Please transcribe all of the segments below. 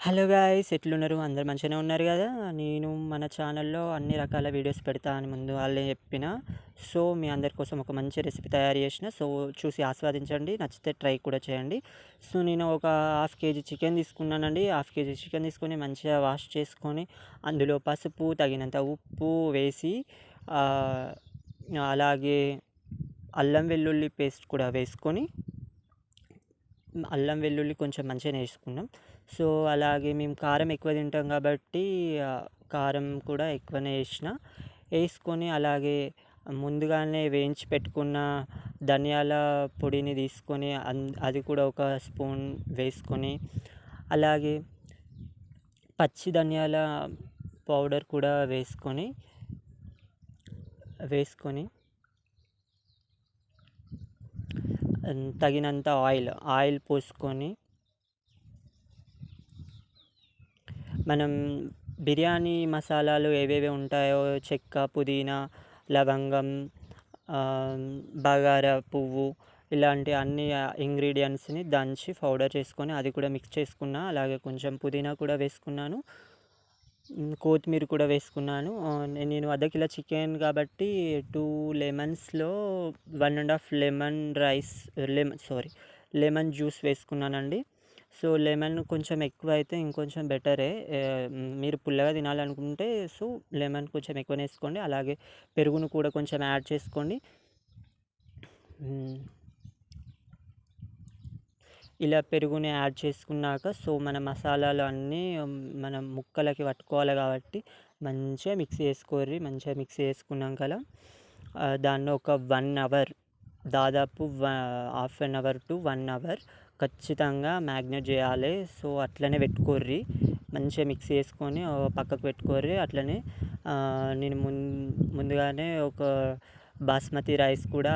Hello guys ఎట్లున్నారు? అందరు మంచిగానే ఉన్నారు కదా? నేను మన ఛానల్లో అన్ని రకాల వీడియోస్ పెడతా అని ముందు వాళ్ళే చెప్పిన. సో మీ అందరి కోసం ఒక మంచి రెసిపీ తయారు చేసిన. సో చూసి ఆస్వాదించండి నచ్చితే ట్రై కూడా చేయండి. సో నేను ఒక హాఫ్ కేజీ చికెన్ తీసుకున్నానండి. హాఫ్ కేజీ చికెన్ తీసుకొని మంచిగా వాష్ చేసుకొని అందులో పసుపు తగినంత ఉప్పు వేసి అలాగే అల్లం వెల్లుల్లి పేస్ట్ కూడా వేసుకొని అల్లం వెల్లుల్లి కొంచెం మంచిగానే వేసుకున్నాం సో అలాగే మేము కారం ఎక్కువ తింటాం కాబట్టి కారం కూడా ఎక్కువనే వేసిన. వేసుకొని అలాగే ముందుగానే వేయించి పెట్టుకున్న ధనియాల పొడిని తీసుకొని అది కూడా ఒక స్పూన్ వేసుకొని అలాగే పచ్చి ధనియాల పౌడర్ కూడా వేసుకొని వేసుకొని తగినంత ఆయిల్ ఆయిల్ పోసుకొని మనం బిర్యానీ మసాలాలు ఏవేవి ఉంటాయో చెక్క పుదీనా లవంగం బగారా పువ్వు ఇలాంటి అన్ని ఇంగ్రీడియంట్స్ని దంచి పౌడర్ చేసుకొని అది కూడా మిక్స్ చేసుకున్నా అలాగే కొంచెం పుదీనా కూడా వేసుకున్నాను. కొత్తిమీర కూడా వేసుకున్నాను. నేను అర్ధ కిలో చికెన్ కాబట్టి two లెమన్స్లో one and half lemon rice lemon sorry lemon juice వేసుకున్నానండి. సో లెమన్ కొంచెం ఎక్కువ అయితే ఇంకొంచెం బెటరే. మీరు పుల్లగా తినాలనుకుంటే సో లెమన్ కొంచెం ఎక్కువ వేసుకోండి. అలాగే పెరుగును కూడా కొంచెం యాడ్ చేసుకోండి. ఇలా పెరుగుని యాడ్ చేసుకున్నాక సో మన మసాలాలు అన్నీ మనం ముక్కలకి పట్టుకోవాలి కాబట్టి మంచిగా మిక్స్ చేసుకోర్రి మంచిగా మిక్స్ చేసుకున్నాక దాన్ని ఒక వన్ అవర్ దాదాపు half an hour to one hour ఖచ్చితంగా మ్యాగ్నేట్ చేయాలి. సో అట్లనే పెట్టుకోర్రి మంచిగా మిక్స్ చేసుకొని పక్కకు పెట్టుకోర్రి అట్లనే నేను ముందుగానే ఒక బాస్మతి రైస్ కూడా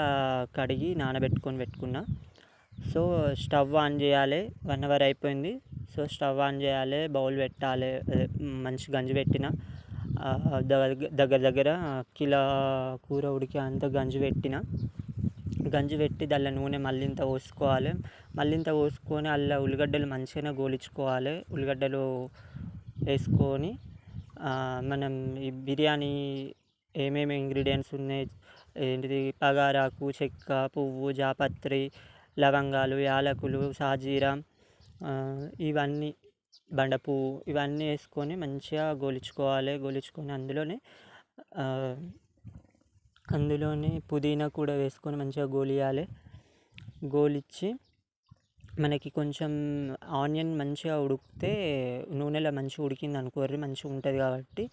కడిగి నానబెట్టుకొని పెట్టుకున్నా. సో స్టవ్ ఆన్ చేయాలి. వన్ అవర్ అయిపోయింది. సో స్టవ్ ఆన్ చేయాలి. బౌల్ పెట్టాలి. మంచి గంజి పెట్టిన. దగ్గర దగ్గర కిలో కూర ఉడికి అంత గంజి పెట్టిన. గంజి పెట్టి దానిలో నూనె మళ్ళీ ఇంత పోసుకోవాలి. మళ్ళీ ఇంత పోసుకొని అలా ఉల్లిగడ్డలు మంచిగానే గోలించుకోవాలి. ఉల్లిగడ్డలు వేసుకొని మనం ఈ బిర్యానీ ఏమేమి ఇంగ్రీడియంట్స్ ఉన్నాయి? ఏంటిది? పగారాకు చెక్క పువ్వు జాపత్రి లవంగాలు యాలకులు సాజీరా ఇవన్నీ బండపువ్వు ఇవన్నీ వేసుకొని మంచిగా గోలించుకోవాలి. గోలించుకొని అందులోనే అందులోనే పుదీనా కూడా వేసుకొని మంచిగా గోలియాలి. గోలిచ్చి మనకి కొంచెం ఆనియన్ మంచిగా ఉడికితే నూనెలో మంచిగా ఉడికింది అనుకోర్రి మంచిగా ఉంటుంది కాబట్టి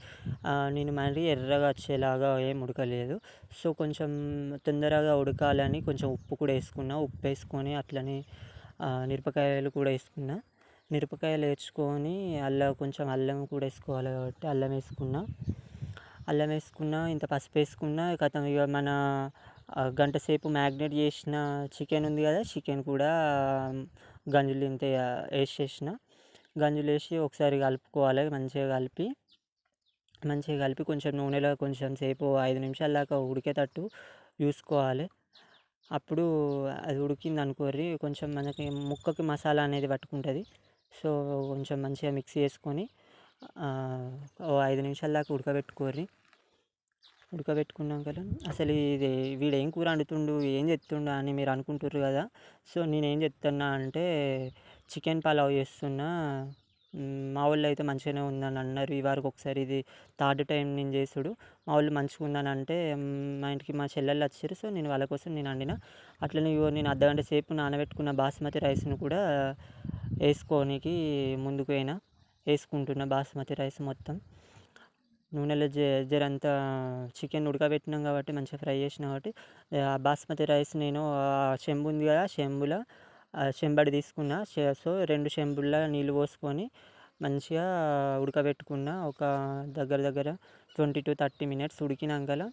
నేను మరీ ఎర్రగా వచ్చేలాగా ఏం ఉడకలేదు. సో కొంచెం తొందరగా ఉడకాలని కొంచెం ఉప్పు కూడా వేసుకున్నా. ఉప్పు వేసుకొని అట్లనే మిరపకాయలు కూడా వేసుకున్నా. మిరపకాయలు వేసుకొని అల్లం కొంచెం అల్లం కూడా వేసుకోవాలి కాబట్టి అల్లం వేసుకున్నా. అల్లం వేసుకున్న ఇంత పసుపు వేసుకున్నా కథం ఇక మన గంట సేపు మ్యాగ్నేట్ చేసిన చికెన్ ఉంది కదా చికెన్ కూడా గంజులు ఇంత వేసేసిన. గంజులు వేసి ఒకసారి కలుపుకోవాలి మంచిగా కలిపి. మంచిగా కలిపి కొంచెం నూనెలో కొంచెం సేపు ఐదు నిమిషాల దాకా ఉడికేటట్టు చూసుకోవాలి. అప్పుడు అది ఉడికింది అనుకోర్రి కొంచెం మనకి ముక్కకి మసాలా అనేది పట్టుకుంటుంది. సో కొంచెం మంచిగా మిక్స్ చేసుకొని ఓ ఐదు నిమిషాల దాకా ఉడకబెట్టుకోర్రి. ఉడకబెట్టుకున్నాక అసలు ఇది వీడు ఏం కూర వండుతుండు ఏం చేస్తుండు అని మీరు అనుకుంటుర్రు కదా. సో నేనేం చెప్తున్నా అంటే చికెన్ పలావ్ చేస్తున్నా. మా వాళ్ళు అయితే మంచిగానే ఉందని అన్నారు. ఈ వారికి ఒకసారి ఇది థర్డ్ టైం నేను చేసుడు. మా వాళ్ళు మంచిగా ఉందని అంటే మా ఇంటికి మా చెల్లెళ్ళు వచ్చారు. సో నేను వాళ్ళ కోసం నేను వండిన. అట్లనే నేను అర్ధగంట సేపు నానబెట్టుకున్న బాస్మతి రైస్ను కూడా వేసుకోనికి ముందుకు పోయినా. వేసుకుంటున్న బాస్మతి రైస్ మొత్తం. నూనెలో జ జరంతా చికెన్ ఉడకబెట్టినాం కాబట్టి మంచిగా ఫ్రై చేసిన కాబట్టి ఆ బాస్మతి రైస్ నేను చెంబు ఉంది కదా చెంబులో చెంబడి తీసుకున్న సో రెండు చెంబుల్లో నీళ్ళు పోసుకొని మంచిగా ఉడకబెట్టుకున్న ఒక దగ్గర దగ్గర ట్వంటీ టు థర్టీ మినిట్స్ ఉడికినాకల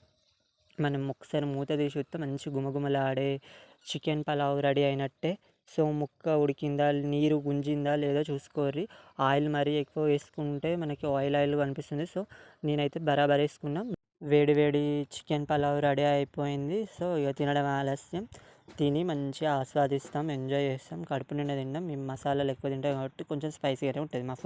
మనం ఒకసారి మూత తీసి చూస్తే మంచి గుమగుమలాడే చికెన్ పలావ్ రెడీ అయినట్టే. సో ముక్క ఉడికిందా నీరు గుంజిందా లేదో చూసుకోర్రి. ఆయిల్ మరీ ఎక్కువ వేసుకుంటే మనకి ఆయిల్ ఆయిల్ కనిపిస్తుంది. సో నేనైతే బరాబర్ వేసుకున్నా. వేడి వేడి చికెన్ పలావ్ రెడీ అయిపోయింది. సో ఇక తినడం ఆలస్యం. తిని మంచిగా ఆస్వాదిస్తాం ఎంజాయ్ చేస్తాం. కడుపు నిండా తింటాం. మేము మసాలాలు ఎక్కువ తింటాం కాబట్టి కొంచెం స్పైసీగానే ఉంటుంది మా ఫుడ్